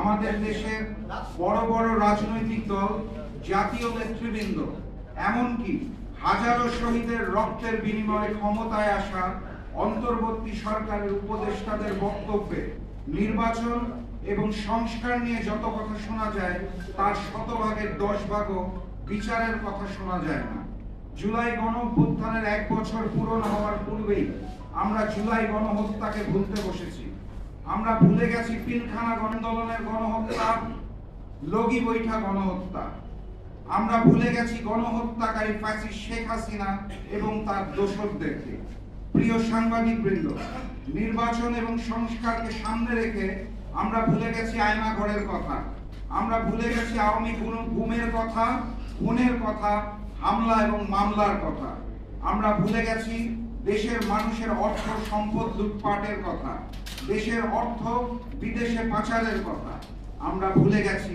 আমাদের দেশের বড় বড় রাজনৈতিক দল, জাতীয় নেতৃবৃন্দ, এমনকি হাজারো শহীদের রক্তের বিনিময়ে ক্ষমতায় আসা অন্তর্বর্তী সরকারের উপদেষ্টাদের বক্তব্যে নির্বাচন এবং সংস্কার নিয়ে যত কথা শোনা যায়, তার শতভাগের দশ ভাগও বিচারের কথা শোনা যায় না। জুলাই গণ অভ্যুত্থানের এক বছর পূরণ হওয়ার পূর্বেই আমরা জুলাই গণহত্যাকে ভুলতে বসেছি। আমরা ভুলে গেছি পিলখানা আন্দোলনের গণহত্যা, লগি বৈঠা গণহত্যা। আমরা ভুলে গেছি গণহত্যাকারী ফাঁসি শেখ হাসিনা এবং তার দোসরদেরকে প্রিয় সাংবাদিক বৃন্দ নির্বাচন এবং সংস্কারকে সামনে রেখে আমরা ভুলে গেছি আয়না ঘরের কথা। আমরা ভুলে গেছি আওয়ামী গুমের কথা, খুনের কথা, হামলা এবং মামলার কথা। আমরা ভুলে গেছি দেশের মানুষের অর্থ সম্পদ লুটপাটের কথা, দেশের অর্থ বিদেশে পাচারের কথা। আমরা ভুলে গেছি,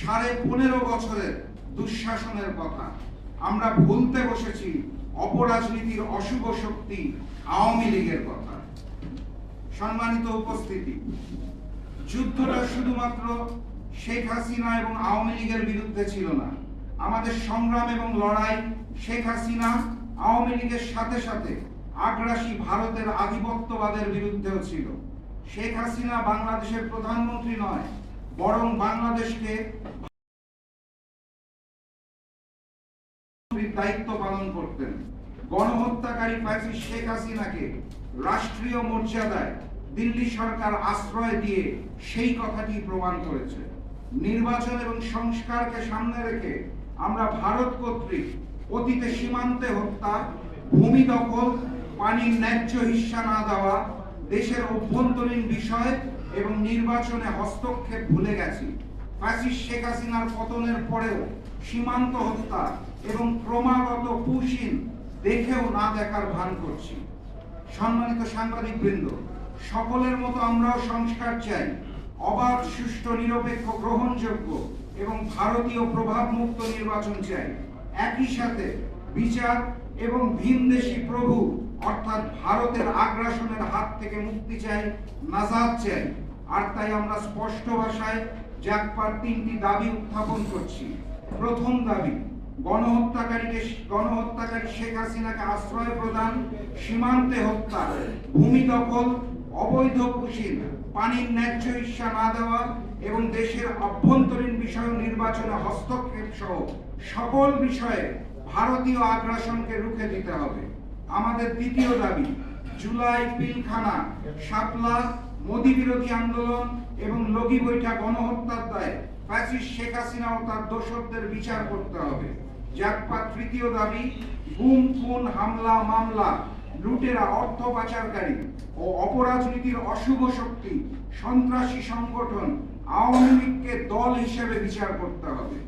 সাড়ে পনেরো বছরের দুঃশাসনের কথা। আমরা ভুলতে বসেছি অপরাজনীতির অশুভ শক্তি আওয়ামী লীগের কথা। সম্মানিত উপস্থিতি, যুদ্ধটা শুধুমাত্র শেখ হাসিনা এবং আওয়ামী লীগের বিরুদ্ধে ছিল না। আমাদের সংগ্রাম এবং লড়াই শেখ হাসিনা, আওয়ামী লীগের সাথে সাথে আগ্রাসী ভারতের আধিপত্যবাদের বিরুদ্ধেও ছিল। শেখ হাসিনা বাংলাদেশের প্রধানমন্ত্রী নয়, বরং বাংলাদেশকে দায়িত্ব পালন করতেন। গণহত্যাকারী প্রাচী শেখ হাসিনাকে রাষ্ট্রীয় মর্যাদায় দিল্লি সরকার আশ্রয় দিয়ে সেই কথাটি প্রমাণ করেছে। নির্বাচন এবং সংস্কারকে সামনে রেখে আমরা ভারত কর্তৃক অতীতে সীমান্তে হত্যা, ভূমি দখল পানির ন্যায্য হিস্সা না দেওয়া দেশের অভ্যন্তরীণ বিষয় এবং নির্বাচনে হস্তক্ষেপ ভুলে গেছি। ফ্যাসিস্ট শেখ হাসিনার পতনের পরেও সীমান্ত হত্যা এবং ক্রমাগত পুশিন দেখেও না দেখার ভান করছি। সম্মানিত সাংবাদিক বৃন্দ সকলের মতো আমরাও সংস্কার চাই। অবাধ, সুষ্ঠু, নিরপেক্ষ, গ্রহণযোগ্য এবং ভারতীয় প্রভাব মুক্ত নির্বাচন চাই। একই সাথে বিচার এবং ভিনদেশী প্রভু অর্থাৎ ভারতের আগ্রাসনের হাত থেকে মুক্তি চাই, নাজাদ চাই। আর তাই আমরা স্পষ্ট ভাষায় জাকপার তিনটি দাবি উত্থাপন করছি। প্রথম দাবি, গণহত্যাকারীকে গণহত্যাকারী শেখ হাসিনাকে আশ্রয় প্রদান, সীমান্তে হত্যা, ভূমি দখল, অবৈধ কুশিন পানির ন্যায্য ইচ্ছা না দেওয়া এবং দেশের অভ্যন্তরীণ বিষয় নির্বাচনে হস্তক্ষেপ সহ সকল বিষয়ে ভারতীয় আগ্রাসনকে রুখে দিতে হবে। আমাদের দ্বিতীয় দাবি, জুলাই পিলখানা, শাপলা, মোদী বিরোধী আন্দোলন এবং লগি বৈঠা গণহত্যার দায়ে ফ্যাসিস্ট শেখ হাসিনা ও তার দোষকদের বিচার করতে হবে। জাকপা তৃতীয় দাবি, গুম, খুন, হামলা, মামলা, লুটেরা, অর্থ পাচারকারী ও অপরাজনীতির অশুভ শক্তি, সন্ত্রাসী সংগঠন, আওয়ামী লীগকে দল হিসেবে বিচার করতে হবে।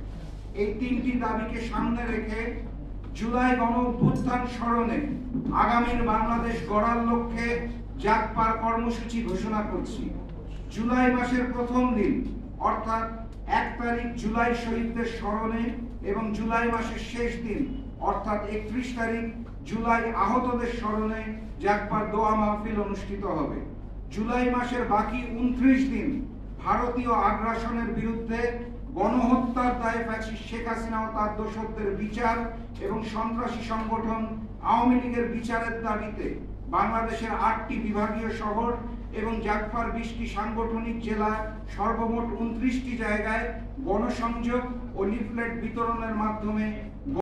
এই তিনটি দাবিকে সামনে রেখে জুলাই গণ অভ্যুত্থান স্মরণে আগামীর বাংলাদেশ গড়ার লক্ষ্যে জাগপার কর্মসূচি ঘোষণা করছি। জুলাই মাসের প্রথম দিন, অর্থাৎ এক তারিখ জুলাই শহীদদের স্মরণে এবং জুলাই মাসের শেষ দিন, অর্থাৎ একত্রিশ তারিখ জুলাই আহতদের স্মরণে জাগপার দোয়া মাহফিল অনুষ্ঠিত হবে। জুলাই মাসের বাকি উনত্রিশ দিন ভারতীয় আগ্রাসনের বিরুদ্ধে গণহত্যার দায়ে পাচ্ছি শেখ হাসিনা ও তার দোষকদের বিচার এবং সন্ত্রাসী সংগঠন আওয়ামী লীগের বিচারের দাবিতে বাংলাদেশের আটটি বিভাগীয় শহর এবং জাগফার বিশটি সাংগঠনিক জেলা সর্বমোট উনত্রিশটি জায়গায় গণসংযোগ ও লিফলেট বিতরণের মাধ্যমে